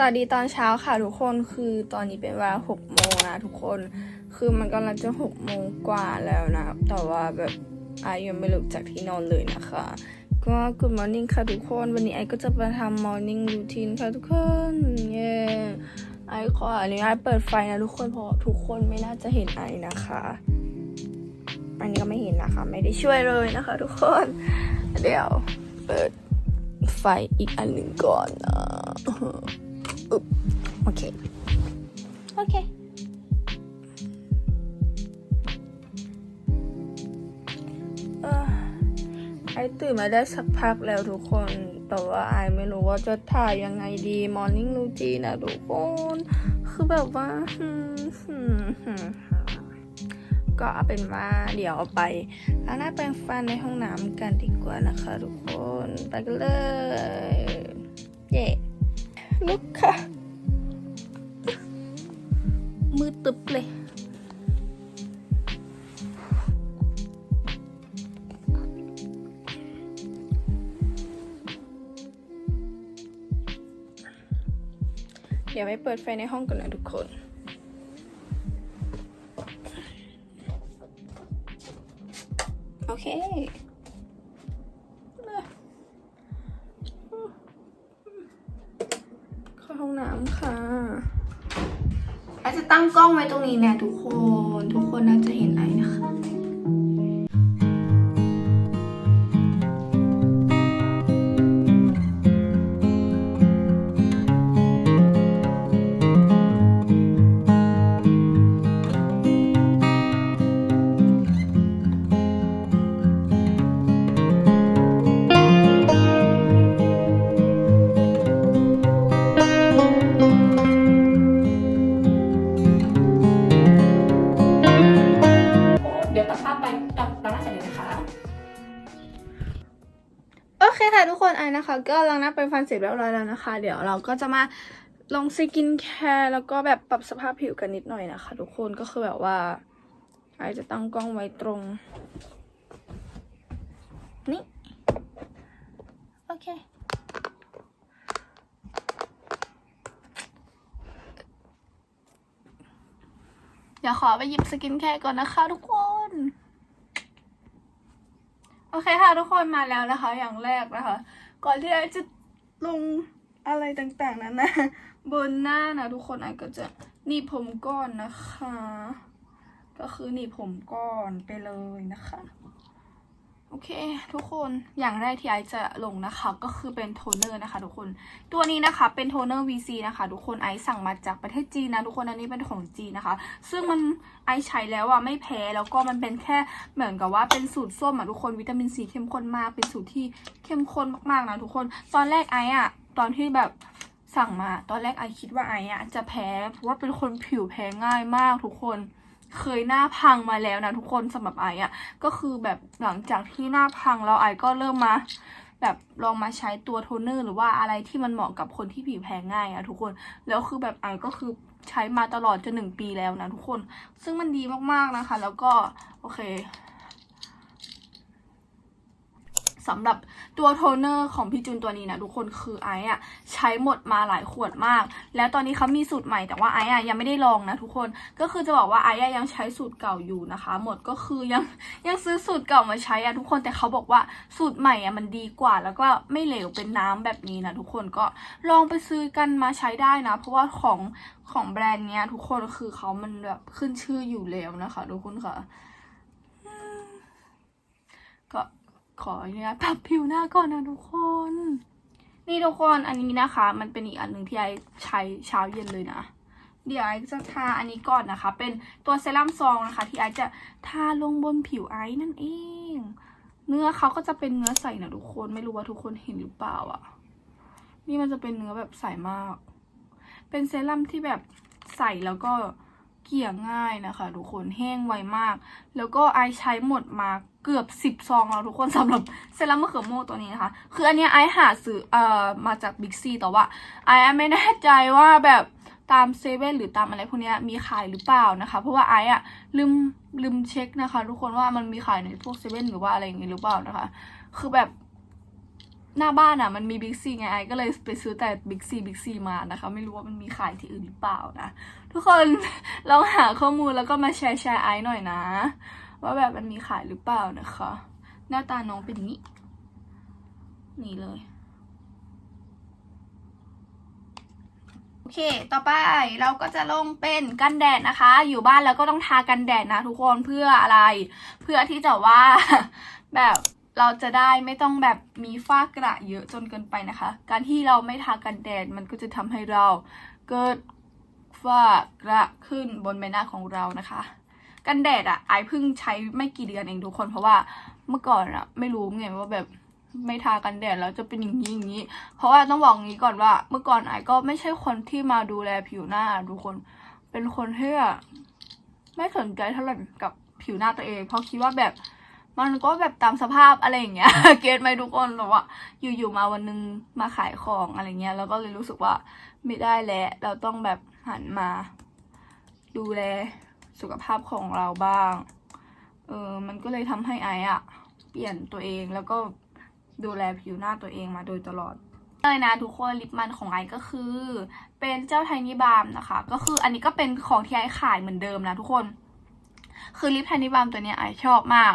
สวัสดีตอนเช้าค่ะทุกคนคือตอนนี้เป็นเวลาหกโมงนะทุกคน คือมันกำลังจะหกโมงกว่าแล้วนะ แต่ว่าแบบไอยังไม่ลุกจากที่นอนเลยนะคะ ก็ Good morning ค่ะทุกคน วันนี้ไอก็จะมาทำ morning routine ค่ะทุกคนเย้ไอขออนุญาตเปิดไฟนะทุกคนเพราะทุกคนไม่น่าจะเห็นไอนะคะอันนี้ก็ไม่เห็นนะคะ ไม่ได้ช่วยเลยนะคะ ทุกคน เดี๋ยวเปิดไฟอีกอันหนึ่งก่อนนะ อุ๊บโอเค โอเคเอ่อไอตื่นมาได้สักพักแล้วทุกคน แต่ว่าไอไม่รู้ว่าจะถ่ายยังไงดี Morning Routine นะทุกคน คือแบบว่าหืมหืมหืมก็เอาเป็นว่าเดี๋ยวไปล้างหน้าแปรงฟันในห้องน้ำกันดีกว่านะคะทุกคน ไปกันเลย เย้ ลุกค่ะ มือตึบเลย เดี๋ยวไปเปิดไฟในห้องก่อนนะทุกคนโอเค ห้องน้ำค่ะอาจจะตั้งกล้องไว้ตรงนี้นะทุกคน ทุกคนน่าจะเห็น เคค่ะทุกคนไอนะคะ ก็ล้างหน้าเป็นฟันเสร็จเรียบร้อยแล้วนะคะ เดี๋ยวเราก็จะมาลงสกินแคร์แล้วก็แบบปรับสภาพผิวกันนิดหน่อยนะคะ ทุกคนก็คือแบบว่าไอจะตั้งกล้องไว้ตรง นี่ โอเคเดี๋ยวขอไปหยิบสกินแคร์ก่อนนะคะทุกคน โอเคค่ะทุกคนมาแล้วนะคะ อย่างแรกนะคะ ก่อนที่ไอจะลงอะไรต่างๆนั้นนะบนหน้านะทุกคนไอก็จะหนีบผมก้อนนะคะ ก็คือหนีบผมก้อนไปเลยนะคะ โอเค ทุกคนอย่างแรกที่ไอจะลงนะคะก็คือเป็นโทนเนอร์นะคะทุกคนตัวนี้นะคะเป็นโทนเนอร์ VC นะคะทุกคนไอสั่งมาจากประเทศจีนนะทุกคนอันนี้เป็นของจีนนะคะ ซึ่งมันไอใช้แล้วอะไม่แพ้แล้วก็มันเป็นแค่เหมือนกับว่าเป็นสูตรส้มอะทุกคนวิตามินซีเข้มข้นมากเป็นสูตรที่เข้มข้นมากๆนะทุกคนตอนแรกไออะตอนที่แบบสั่งมาตอนแรกไอคิดว่าไออะจะแพ้เพราะว่าเป็นคนผิวแพ้ง่ายมากทุกคน เคยหน้าพังมาแล้วนะทุกคนสำหรับไออะก็คือแบบหลังจากที่หน้าพังแล้วไอก็เริ่มมา แบบลองมาใช้ตัวโทนเนอร์หรือว่าอะไรที่มันเหมาะกับคนที่ผิวแพ้ง่ายอะทุกคนแล้วคือแบบไอก็คือใช้มาตลอดจนหนึ่งปีแล้วนะทุกคน ซึ่งมันดีมากๆนะคะ แล้วก็โอเค สำหรับตัวโทนเนอร์ของพี่จูนตัวนี้นะทุกคนคือไอซ์อะใช้หมดมาหลายขวดมาก แล้วตอนนี้เขามีสูตรใหม่แต่ว่าไอซ์อะยังไม่ได้ลองนะทุกคนก็คือจะบอกว่าไอซ์อะยังใช้สูตรเก่าอยู่นะคะ หมดก็คือยังยังซื้อสูตรเก่ามาใช้อะทุกคนแต่เขาบอกว่าสูตรใหม่อะมันดีกว่า แล้วก็ไม่เหลวเป็นน้ำแบบนี้นะทุกคนก็ลองไปซื้อกันมาใช้ได้นะ เพราะว่าของของแบรนด์เนี้ยทุกคนคือเขามันแบบขึ้นชื่ออยู่แล้วนะคะ ทุกคนค่ะ ก็ ขออนุญาตปรับผิวหน้าก่อนนะทุกคน นี่ทุกคนอันนี้นะคะ มันเป็นอีกอันหนึ่งที่ไอใช้เช้าเย็นเลยนะ เดี๋ยวไอจะทาอันนี้ก่อนนะคะ เป็นตัวเซรั่มซองนะคะ ที่ไอจะทาลงบนผิวไอนั่นเอง เนื้อเขาก็จะเป็นเนื้อใสนะทุกคนไม่รู้ว่าทุกคนเห็นหรือเปล่าอะ นี่มันจะเป็นเนื้อแบบใสมาก เป็นเซรั่มที่แบบใสแล้วก็เกลี่ยง่ายนะคะ ทุกคนแห้งไวมาก แล้วก็ไอใช้หมดมา เกือบสิบซองแล้วทุกคนสำหรับเซรั่มมะเขือโม่ตัวนี้นะคะ คืออันนี้ไอหาซื้อเอ่อมาจากบิ๊กซีแต่ว่าไอไม่แน่ใจว่าแบบตามเซเว่นหรือตามอะไรพวกนี้มีขายหรือเปล่านะคะ เพราะว่าไออะลืมลืมเช็คนะคะ ทุกคนว่ามันมีขายในพวกเซเว่นหรือว่าอะไรอย่างงี้หรือเปล่านะคะ คือแบบหน้าบ้านอะมันมีบิ๊กซีไงไอก็เลยไปซื้อแต่บิ๊กซีบิ๊กซีมานะคะ ไม่รู้ว่ามันมีขายที่อื่นหรือเปล่านะ ทุกคนลองหาข้อมูลแล้วก็มาแชร์แชร์ไอหน่อยนะ ว่าแบบมันมีขายหรือเปล่านะคะ หน้าตาน้องเป็นนี้ นี่เลย โอเค ต่อไปเราก็จะลงเป็นกันแดดนะคะ อยู่บ้านแล้วก็ต้องทากันแดดนะทุกคนเพื่ออะไร เพื่อที่จะว่าแบบเราจะได้ไม่ต้องแบบมีฝ้ากระเยอะจนเกินไปนะคะ การที่เราไม่ทากันแดดมันก็จะทำให้เราเกิดฝ้ากระขึ้นบนใบหน้าของเรานะคะ กันแดดอะไอเพิ่งใช้ไม่กี่เดือนเองทุกคน เพราะว่าเมื่อก่อนอะไม่รู้ไงว่าแบบไม่ทากันแดดแล้วจะเป็นอย่างนี้อย่างนี้ เพราะว่าต้องบอกงี้ก่อนว่า เมื่อก่อนไอก็ไม่ใช่คนที่มาดูแลผิวหน้าทุกคน เป็นคนที่อะไม่สนใจเท่าไหร่กับผิวหน้าตัวเอง เพราะคิดว่าแบบมันก็แบบตามสภาพอะไรอย่างเงี้ย เกตไหมทุกคนหรอว่าอยู่ๆมาวันนึงมาขายของอะไรเงี้ย แล้วก็เลยรู้สึกว่าไม่ได้แล้ว เราต้องแบบหันมา ดูแล สุขภาพของเราบ้าง เออมันก็เลยทำให้ไออะเปลี่ยนตัวเองแล้วก็ดูแลผิวหน้าตัวเองมาโดยตลอดเลยนะทุกคนลิปมันของไอก็คือ เป็นเจ้าไทนี่บาร์มนะคะ ก็คืออันนี้ก็เป็นของที่ไอขายเหมือนเดิมนะทุกคน คือลิปไทนี่บาร์มตัวเนี้ยไอชอบมาก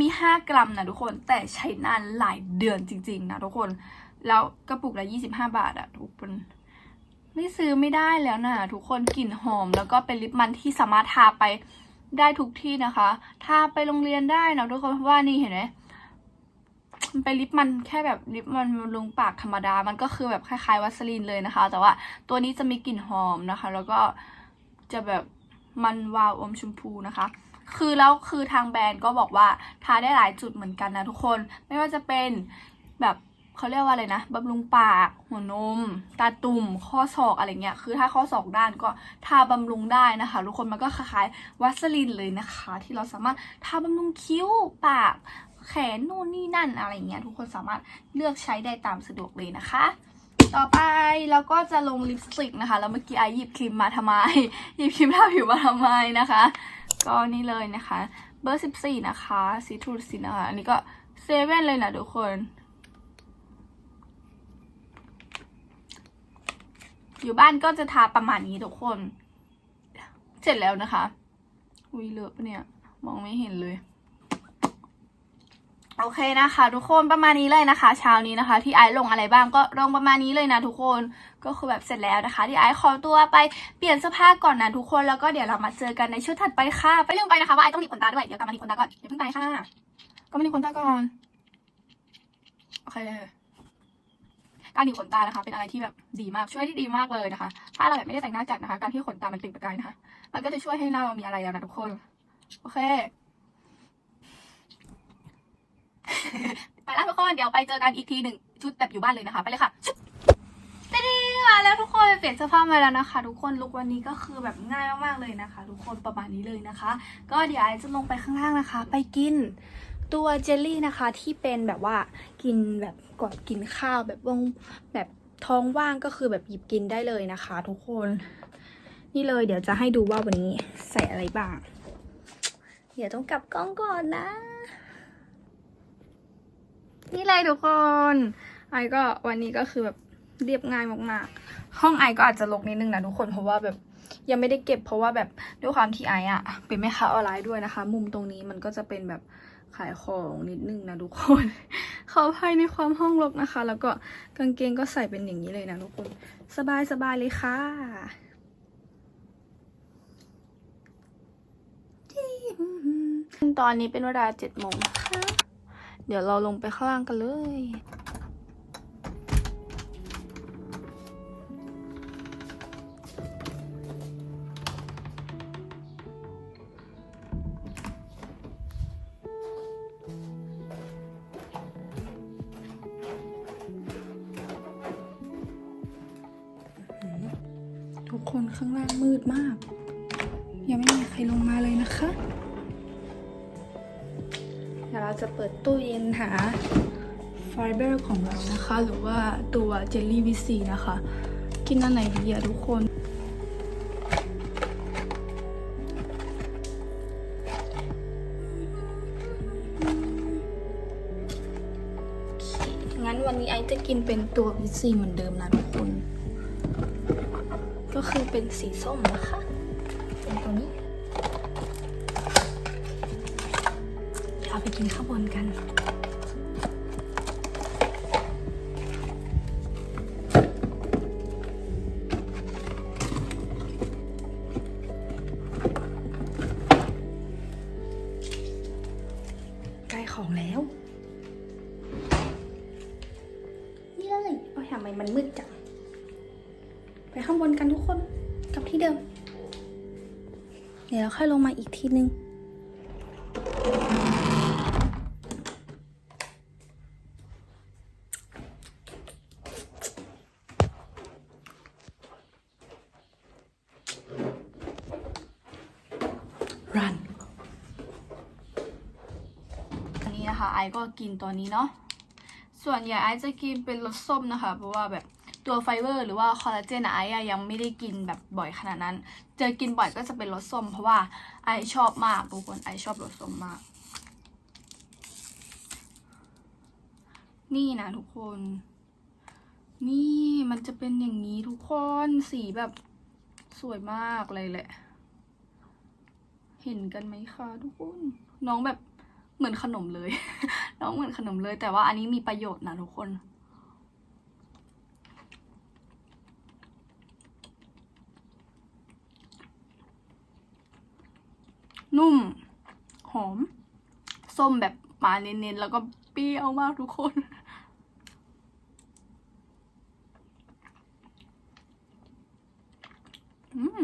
มี 5 กรัมนะทุกคนแต่ใช้นานหลายเดือนจริง ๆ นะทุกคน แล้วกระปุกละ25 บาทอะทุกคน ไม่ซื้อไม่ได้แล้วนะทุกคนกลิ่นหอม แล้วก็เป็นลิปมันที่สามารถทาไปได้ทุกที่นะคะ ทาไปโรงเรียนได้นะทุกคนเพราะว่านี่เห็นไหมมันเป็นลิปมันแค่แบบลิปมันบำรุงปากธรรมดา มันก็คือแบบคล้ายๆวัสลีนเลยนะคะ แต่ว่าตัวนี้จะมีกลิ่นหอมนะคะ แล้วก็จะแบบมันวาวอมชมพูนะคะ คือแล้วคือทางแบรนด์ก็บอกว่าทาได้หลายจุดเหมือนกันนะทุกคน ไม่ว่าจะเป็นแบบ เขาเรียกว่าอะไรนะบำรุงปาก หัวนม ตาตุ่ม ข้อศอกอะไรเงี้ย คือถ้าข้อศอกด้านก็ทาบำรุงได้นะคะ ทุกคนมันก็คล้ายๆวัสลินเลยนะคะ ที่เราสามารถทาบำรุงคิ้วปากแขนนู่นนี่นั่นอะไรเงี้ยทุกคนสามารถเลือกใช้ได้ตามสะดวกเลยนะคะ ต่อไปเราก็จะลงลิปสติกนะคะ แล้วเมื่อกี้ไอหยิบครีมมาทำไม หยิบครีมทาผิวมาทำไมนะคะ ก็นี่เลยนะคะ เบอร์ 14 นะคะซีทรูสินะคะ อันนี้ก็เซเว่นเลยนะทุกคน อยู่บ้านก็จะทาประมาณนี้ทุกคน เสร็จแล้วนะคะ อุ้ยเลอะปะเนี่ย มองไม่เห็นเลยโอเคนะคะทุกคนประมาณนี้เลยนะคะ เช้านี้นะคะ ที่ไอซ์ลงอะไรบ้างก็ลงประมาณนี้เลยนะทุกคนก็คือแบบเสร็จแล้วนะคะ ที่ไอซ์ขอตัวไปเปลี่ยนเสื้อผ้าก่อนนะทุกคนแล้วก็เดี๋ยวเรามาเจอกันในชุดถัดไปค่ะไปลืมไปนะคะว่าไอซ์ต้องหนีบขนตาด้วยเดี๋ยวกลับมาหนีบขนตาก่อนอย่าเพิ่งไปค่ะ ก็ไมาหนีบขนตาก่อนโอเค การหนีขนตานะคะ เป็นอะไรที่แบบดีมากช่วยที่ดีมากเลยนะคะ ถ้าเราแบบไม่ได้แต่งหน้าจัดนะคะ การที่ขนตามันเปล่งประกายนะคะมันก็จะช่วยให้หน้าเรามีอะไรอะนะทุกคน โอเค ไปแล้วทุกคนเดี๋ยวไปเจอกันอีกทีหนึ่งชุดแบบอยู่บ้านเลยนะคะ ไปเลยค่ะชุดด้มาแล้วทุกคนเปลี่ยนเสื้อผ้ามาแล้วนะคะ ทุกคนลุกวันนี้ก็คือแบบง่ายมากๆเลยนะคะ ทุกคนประมาณนี้เลยนะคะ ก็เดี๋ยวไอจะลงไปข้างล่างนะคะ ไปกิน ตัวเจลลี่นะคะที่เป็นแบบว่ากินแบบก่อนกินข้าวแบบวงแบบท้องว่างก็คือแบบหยิบกินได้เลยนะคะ ทุกคน นี่เลยเดี๋ยวจะให้ดูว่าวันนี้ใส่อะไรบ้าง เดี๋ยวต้องกลับกล้องก่อนนะ นี่เลยทุกคนไอก็วันนี้ก็คือแบบเรียบง่ายมากๆ ห้องไอก็อาจจะรกนิดนึงนะทุกคนเพราะว่าแบบยังไม่ได้เก็บเพราะว่าแบบด้วยความที่ไออะเป็นแม่ค้าออนไลน์ด้วยนะคะ มุมตรงนี้มันก็จะเป็นแบบ ขายของนิดนึงนะทุกคน ขออภัยในความห้องรกนะคะ แล้วก็กางเกงก็ใส่เป็นอย่างนี้เลยนะทุกคน สบายสบายเลยค่ะตอนนี้เป็นเวลาเจ็ดโมงนะคะ เดี๋ยวเราลงไปข้างล่างกันเลย ยังไม่มีใครลงมาเลยนะคะ เดี๋ยวเราจะเปิดตู้เย็นหาไฟเบอร์ของเรานะคะ หรือว่าตัวเจลลี่วิซีนะคะ กินอันไหนดีอะทุกคนงั้นวันนี้ไอซ์จะกินเป็นตัววิซีเหมือนเดิมนะทุกคน ก็คือเป็นสีส้มนะคะ เป็นตัวนี้เดี๋ยวเราไปกินข้าวบนกันใกลของแล้ว นี่เลยโอ้ยทำไมมันมืดจัง ไปข้างบนกันทุกคนกลับที่เดิม เดี๋ยวเราค่อยลงมาอีกทีนึง run อันนี้นะคะไอก็กินตัวนี้เนาะ ส่วนใหญ่ไอจะกินเป็นรสส้มนะคะ เพราะว่าแบบ ตัวไฟเบอร์หรือว่าคอลลาเจนไอซ์อะยังไม่ได้กินแบบบ่อยขนาดนั้น เจอกินบ่อยก็จะเป็นรสส้ม เพราะว่าไอชอบมากทุกคนไอชอบรสส้มมาก นี่นะทุกคน นี่มันจะเป็นอย่างนี้ทุกคนสีแบบสวยมากเลยแหละ เห็นกันไหมคะทุกคน น้องแบบเหมือนขนมเลย น้องเหมือนขนมเลย แต่ว่าอันนี้มีประโยชน์นะทุกคน นุ่ม หอม ส้มแบบมาเน้นๆ แล้วก็เปรี้ยวมากทุกคน อืม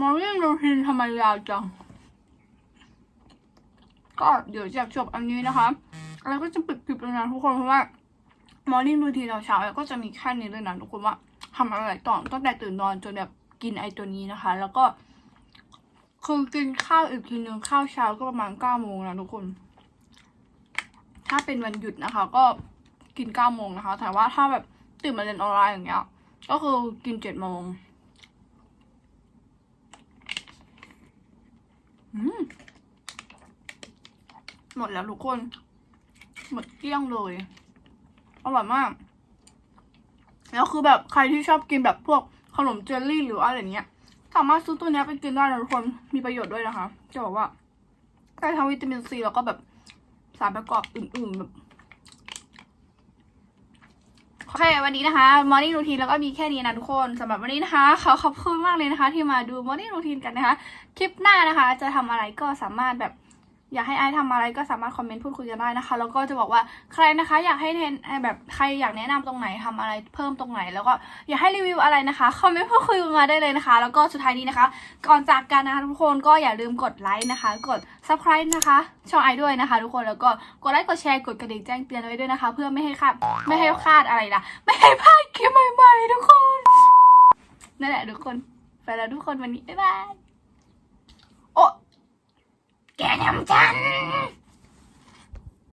มอร์นิ่งรูทีนทำไมยาวจัง ก็เดี๋ยวจะจบอันนี้นะคะแล้วก็จะปิดคลิปแล้วนะทุกคนเพราะว่ามอร์นิ่งรูทีนเช้าๆก็จะมีแค่นี้เลยนะทุกคนว่าทำอะไรต่อตั้งแต่ตื่นนอนจนแบบ กินไอตัวนี้นะคะ แล้วก็คือกินข้าวอีกทีนึงข้าวเช้าก็ประมาณเก้าโมงนะทุกคน ถ้าเป็นวันหยุดนะคะ ก็กินเก้าโมงนะคะ แต่ว่าถ้าแบบตื่นมาเรียนออนไลน์อย่างเงี้ย ก็คือกินเจ็ดโมงหมดแล้วทุกคน หมดเกลี้ยงเลย อร่อยมาก แล้วคือแบบใครที่ชอบกินแบบพวก ขนมเจลลี่หรืออะไรเงี้ยสามารถซื้อตัวเนี้ยไปกินได้นะทุกคนมีประโยชน์ด้วยนะคะจะบอกว่าได้ทั้งวิตามินซีแล้วก็แบบสารประกอบอื่นๆแบบโอเควันนี้นะคะ Morning Routine แล้วก็มีแค่นี้นะทุกคนสำหรับวันนี้นะคะขอขอบคุณมากเลยนะคะ ที่มาดู Morning Routine กันนะคะ คลิปหน้านะคะ จะทำอะไรก็สามารถแบบ อยากให้ไอซ์ทำอะไรก็สามารถคอมเมนต์พูดคุยกันได้นะคะ แล้วก็จะบอกว่าใครนะคะ อยากให้เทนแบบใครอยากแนะนำตรงไหนทำอะไรเพิ่มตรงไหน แล้วก็อยากให้รีวิวอะไรนะคะคอมเมนต์พูดคุยกันมาได้เลยนะคะ แล้วก็สุดท้ายนี้นะคะ ก่อนจากกันนะคะทุกคนก็อย่าลืมกดไลค์นะคะ กด subscribe นะคะช่องไอด้วยนะคะ ทุกคนแล้วก็กดไลค์กดแชร์กดกระดิ่งแจ้งเตือนไว้ด้วยนะคะ เพื่อไม่ให้คลาดไม่ให้พลาดอะไรนะไม่ให้พลาดคลิปใหม่ๆทุกคนนั่นแหละทุกคนไปแล้วทุกคนวันนี้บ๊ายบาย โอ้แกทำฉัน